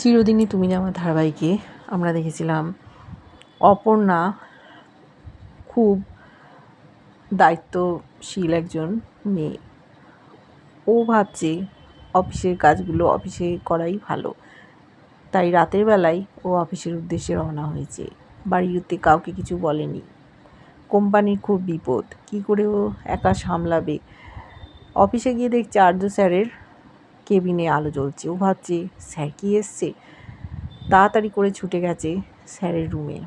চিরদিনই তুমি আমার ধারাবাহিকে। আমরা দেখেছিলাম অপর্ণা খুব দায়িত্বশীল একজন মেয়ে। ও ভাবছে অফিসের কাজগুলো অফিসে করাই ভালো। তাই রাতের বেলায় ও অফিসের উদ্দেশ্যে রওনা হয়েছে। বাড়িতে কাউকে কিছু বলেনি। কোম্পানির খুব বিপদ। কি করে ও একা সামলাবে? অফিসে গিয়ে দেখছে আর্য স্যারের কেবিনে আলো জ্বলছে। ও ভাবছে, স্যার কি এসছে? তাড়াতাড়ি করে ছুটে গেছে স্যারের রুমে।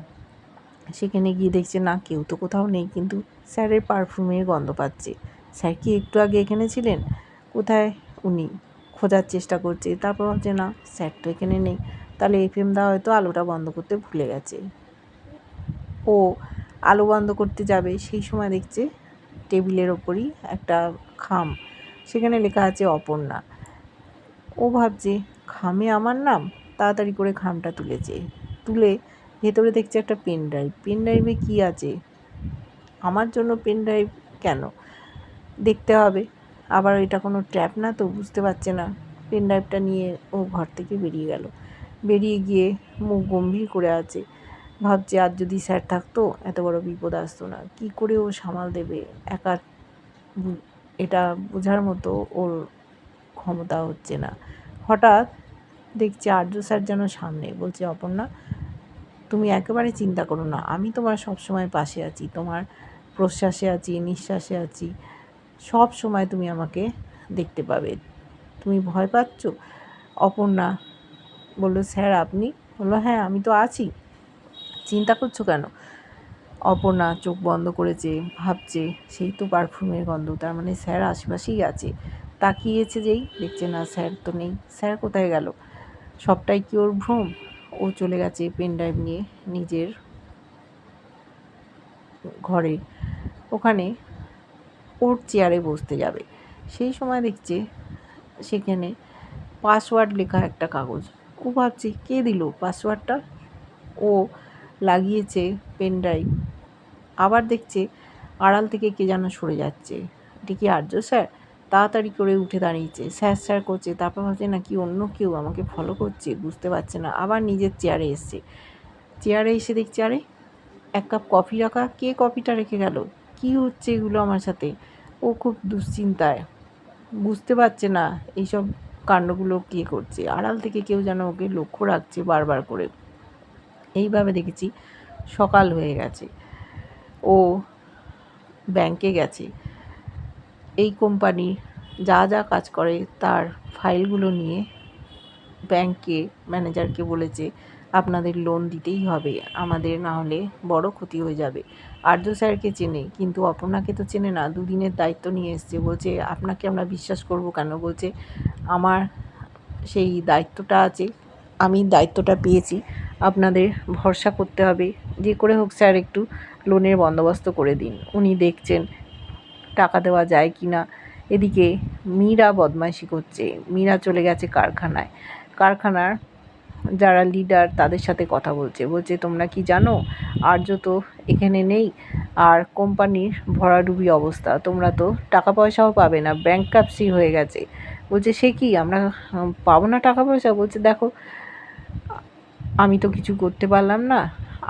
সেখানে গিয়ে দেখছে, না, কেউ তো কোথাও নেই। কিন্তু স্যারের পারফিউমের গন্ধ পাচ্ছে। স্যার কি একটু আগে এখানে ছিলেন? কোথায়? উনি খোঁজার চেষ্টা করছে। তারপর ভাবছে, না, স্যার তো এখানে নেই। তাহলে এফএম দা হয়তো আলোটা বন্ধ করতে ভুলে গেছে। ও আলো বন্ধ করতে যাবে, সেই সময় দেখছে টেবিলের ওপরই একটা খাম। সেখানে লেখা আছে, অপর্ণা। ভাবছে, খামে আমার নাম? তাড়াতাড়ি করে খামটা তুলেছে তুলে ভেতরে দেখছে একটা পেন ড্রাইভ। পেন ড্রাইভে কী আছে? আমার জন্য পেন ড্রাইভ কেন? দেখতে হবে। আবার এটা কোনো ট্র্যাপ না তো বুঝতে পারছে না। পেন ড্রাইভটা নিয়ে ও ঘর থেকে বেরিয়ে গেল। বেরিয়ে গিয়ে মুখ গম্ভীর করে আছে। ভাবছে আর যদি স্যার থাকতো, এত বড় বিপদ আসতো না। কি করে ও সামাল দেবে? একা এটা বোঝার মতো ওর ক্ষমতা হচ্ছে না। হঠাৎ দেখছি আর্য স্যার যেন সামনে, বলছে, অপর্ণা, তুমি একেবারে চিন্তা করো না। আমি তোমার সব সময় পাশে আছি, তোমার প্রশ্বাসে আছি, নিঃশ্বাসে আছি। সব সময় তুমি আমাকে দেখতে পাবে। তুমি ভয় পাচ্ছ? অপর্ণা বলল, স্যার, আপনি? বলল হ্যাঁ আমি তো আছি। চিন্তা করছ কেন? অপর্ণা চোখ বন্ধ করেছে, ভাবছে, সেই তো পারফিউমের গন্ধ, তার মানে স্যার আশেপাশেই আছে। তাকিয়েছে যেই, দেখছে না স্যার তো নেই। স্যার কোথায় গেল? সবটাই কি ওর ভ্রম? ও চলে গেছে পেন ড্রাইভ নিয়ে নিজের ঘরে। ওখানে ওর চেয়ারে বসতে যাবে। সেই সময় দেখছে সেখানে পাসওয়ার্ড লেখা একটা কাগজ। ও ভাবছে, কে দিল পাসওয়ার্ডটা? ও লাগিয়েছে পেন ড্রাইভ। আবার দেখছে আড়াল থেকে কে যেন সরে যাচ্ছে। এটা কি আর্য স্যার? তাড়াতাড়ি করে উঠে দাঁড়িয়েছে। স্যার স্যার করছে। তারপর ভাবছে, নাকি অন্য কেউ আমাকে ফলো করছে? বুঝতে পারছে না। আবার নিজের চেয়ারে এসছে। চেয়ারে এসে দেখছে আরে এক কাপ কফি রাখা। কে কফিটা রেখে গেল? কি হচ্ছে এগুলো আমার সাথে? ও খুব দুশ্চিন্তায়। বুঝতে পারছে না এইসব কাণ্ডগুলো কে করছে। আড়াল থেকে কেউ যেন ওকে লক্ষ্য রাখছে বারবার করে। এইভাবে দেখেছি সকাল হয়ে গেছে। ও ব্যাংকে গেছে। এই কোম্পানি যা যা কাজ করে তার ফাইলগুলো নিয়ে ব্যাংকে ম্যানেজারকে বলেছে, আপনাদের লোন দিতেই হবে, আমাদের না হলে বড় ক্ষতি হয়ে যাবে। আর্য স্যারকে চেনে, কিন্তু অপর্ণাকে তো চেনে না, দুদিনের দায়িত্ব নিয়ে এসছে, বলছে, আপনাকে আমরা বিশ্বাস করব কেন? বলছে, আমার সেই দায়িত্বটা আছে, আমি দায়িত্বটা পেয়েছি, আপনাদের ভরসা করতে হবে, যে করে হোক স্যার একটু লোনের বন্দোবস্ত করে দিন। উনি দেখছেন টাকা দেওয়া যায় কি না? এদিকে মীরা বদমাইশি করছে। মীরা চলে গেছে কারখানায়। কারখানার যারা লিডার তাদের সাথে কথা বলছে। বলছে, তোমরা কি জানো? আর্য তো এখানে নেই। আর কোম্পানির ভরাডুবি অবস্থা। তোমরা তো টাকা পয়সাও পাবে না। ব্যাংক কাপসি হয়ে গেছে। বলছে, সে কি? আমরা পাবো না টাকা পয়সা বলছে, দেখো, আমি তো কিছু করতে পারলাম না।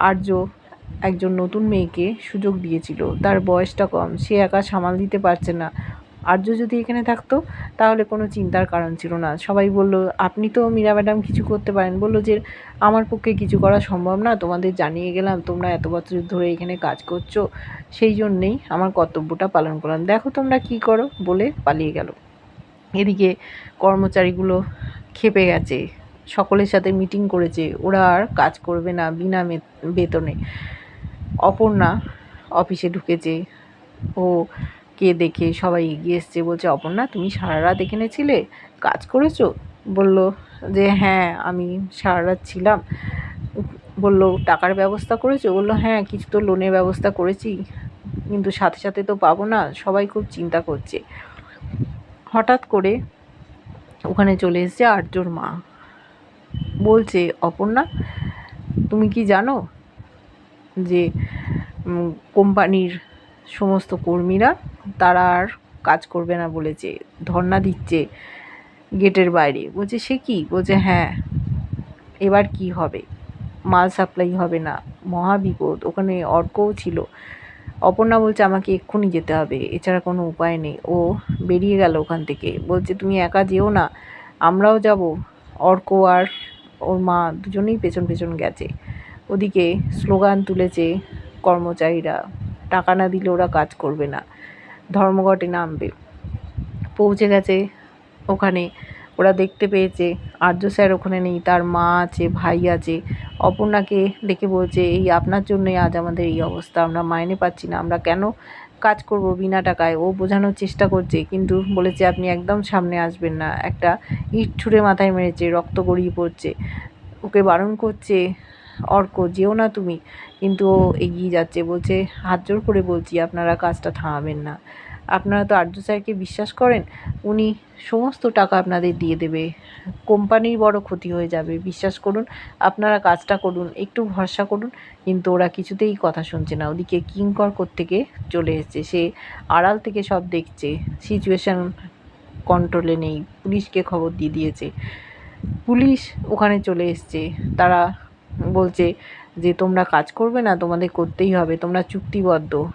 আর্য একজন নতুন মেয়েকে সুযোগ দিয়েছিল। তার বয়সটা কম, সে একা সামাল দিতে পারছে না। আর্য যদি এখানে থাকতো, তাহলে কোনো চিন্তার কারণ ছিল না। সবাই বলল, আপনি তো মীরা ম্যাডাম কিছু করতে পারেন। বলল যে, আমার পক্ষে কিছু করা সম্ভব না, তোমাদের জানিয়ে গেলাম, তোমরা এত বছর ধরে এখানে কাজ করছ, সেই জন্যেই আমার কর্তব্যটা পালন করলাম। দেখো তোমরা কি করো। বলে পালিয়ে গেল। এদিকে কর্মচারীগুলো খেপে গেছে। সকলের সাথে মিটিং করেছে। ওরা আর কাজ করবে না বিনা বেতনে। অপর্ণা অফিসে ঢুকেছে। ও কে দেখে সবাই এগিয়ে এসছে, বলছে, অপর্ণা, তুমি সারা রাত এখানে ছিলে? কাজ করেছ? বলল যে হ্যাঁ আমি সারা রাত ছিলাম। বলল, টাকার ব্যবস্থা করেছ? বলল হ্যাঁ কিছু তো লোনের ব্যবস্থা করেছি, কিন্তু সাথে সাথে তো পাবো না, সবাই খুব চিন্তা করছে। হঠাৎ করে ওখানে চলে এসছে আর্যর মা। বলছে, অপর্ণা, তুমি কি জানো যে কোম্পানির সমস্ত কর্মীরা, তারা আর কাজ করবে না বলেছে ধর্না দিচ্ছে গেটের বাইরে। বলছে, সে কি? বলছে হ্যাঁ এবার কি হবে? মাল সাপ্লাই হবে না। মহা বিপদ। ওখানে অর্কও ছিল। অপর্ণা বলছে, আমাকে এক্ষুনি যেতে হবে। এছাড়া কোনো উপায় নেই। ও বেরিয়ে গেল ওখান থেকে। বলছে, তুমি একা যেও না। আমরাও যাব। অর্ক আর ওর মা দুজনেই পেছন পেছন গেছে। ওদিকে স্লোগান তুলেছে কর্মচারীরা, টাকা না দিলে ওরা কাজ করবে না। ধর্মঘটে নামবে। পৌঁছে গেছে ওখানে। ওরা দেখতে পেয়েছে, আর্য স্যার ওখানে নেই, তার মা আছে, ভাই আছে। অপর্ণাকে ডেকে বলছে, এই আপনার জন্যই আজ আমাদের এই অবস্থা। আমরা মাইনে পাচ্ছি না। আমরা কেন কাজ করব বিনা টাকায়? ও বোঝানোর চেষ্টা করছে, কিন্তু বলেছে, আপনি একদম সামনে আসবেন না। একটা ইট ছুঁড়ে মাথায় মেরেছে, রক্ত গড়িয়ে পড়ছে। ওকে বারণ করছে অর্ক, যেও না তুমি। কিন্তু ও এগিয়ে যাচ্ছে, বলছে, হাত জোর করে বলছি, আপনারা কাজটা থামাবেন না। আপনারা তো আর্য স্যারকে বিশ্বাস করেন, উনি সমস্ত টাকা আপনাদের দিয়ে দেবে। কোম্পানির বড় ক্ষতি হয়ে যাবে। বিশ্বাস করুন, আপনারা কাজটা করুন, একটু ভরসা করুন, কিন্তু ওরা কিছুতেই কথা শুনছে না। ওদিকে কিঙ্কর থেকে চলে এসছে, সে আড়াল থেকে সব দেখছে। সিচুয়েশান কন্ট্রোলে নেই, পুলিশকে খবর দিয়ে দিয়েছে। পুলিশ ওখানে চলে এসছে। তারা বলছে যে, তোমরা কাজ করবে না, তোমাদের করতেই হবে, তোমরা চুক্তিবদ্ধ।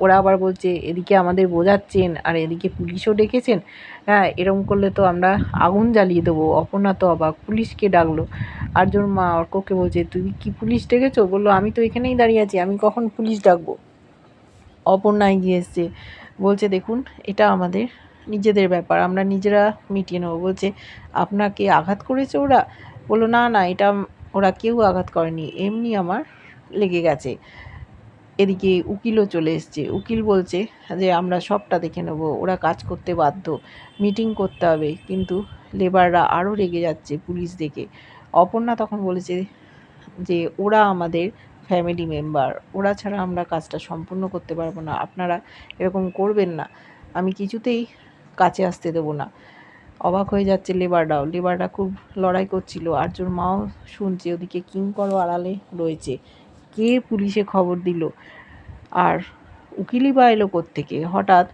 ওরা আবার বলছে, এদিকে আমাদের বোঝাচ্ছেন, আর এদিকে পুলিশও ডেকেছেন। হ্যাঁ এরকম করলে তো আমরা আগুন জ্বালিয়ে দেবো। অপর্ণা তো অবাক, পুলিশকে ডাকলো? আরজন মা অর্ককে বলছে তুমি কি পুলিশ ডেকেছো? বলল, আমি তো এখানেই দাঁড়িয়ে আছি, আমি কখন পুলিশ ডাকবো? অপর্ণা এগিয়ে এসছে, বলছে, দেখুন, এটা আমাদের নিজেদের ব্যাপার, আমরা নিজেরা মিটিয়ে নেব। বলছে, আপনাকে আঘাত করেছে ওরা? বলল, না না, এটা ওরা কেউ আঘাত করেনি, এমনি আমার লেগে গেছে। এদিকে উকিলও চলে এসছে। উকিল বলছে যে, আমরা সবটা দেখে নেব, ওরা কাজ করতে বাধ্য, মিটিং করতে হবে। কিন্তু লেবাররা আরও রেগে যাচ্ছে পুলিশ দেখে। অপর্ণা তখন বলেছে যে, ওরা আমাদের ফ্যামিলি মেম্বার, ওরা ছাড়া আমরা কাজটা সম্পূর্ণ করতে পারব না। আপনারা এরকম করবেন না। আমি কিছুতেই কাছে আসতে দেবো না। অবাক হয়ে যাচ্ছে লেবাররাও। লেবাররা খুব লড়াই করছিল। আর্যর মাও শুনছে, ওদিকে কিঙ্করও আড়ালে রয়েছে। কে পুলিশে খবর দিল? আর উকিলই বা এলো থেকে হঠাৎ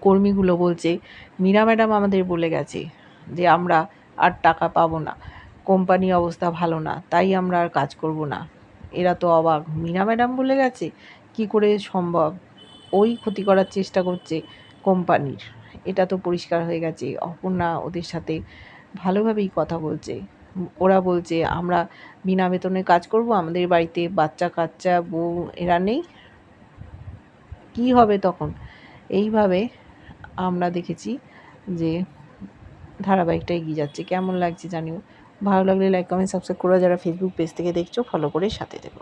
কর্মীগুলো বলছে, মীরা ম্যাডাম আমাদের বলে গেছে যে আমরা আর টাকা পাবো না। কোম্পানি অবস্থা ভালো না, তাই আমরা আর কাজ করব না। এরা তো অবাক। মীরা ম্যাডাম বলে গেছে? কি করে সম্ভব? ওই ক্ষতি করার চেষ্টা করছে কোম্পানির। এটা তো পরিষ্কার হয়ে গেছে, অপর্ণা ওদের সাথে ভালোভাবেই কথা বলছে। ওরা বলছে, আমরা বিনা বেতনে কাজ করব, আমাদের বাড়িতে বাচ্চা, কাচ্চা, বউ, এরা নেই। কী হবে তখন? এইভাবে আমরা দেখেছি যে ধারাবাহিকটা এগিয়ে যাচ্ছে। কেমন লাগছে জানিও? ভালো লাগলে লাইক কমেন্ট সাবস্ক্রাইব করে যারা ফেসবুক পেজ থেকে দেখছ ফলো করে সাথে দেবো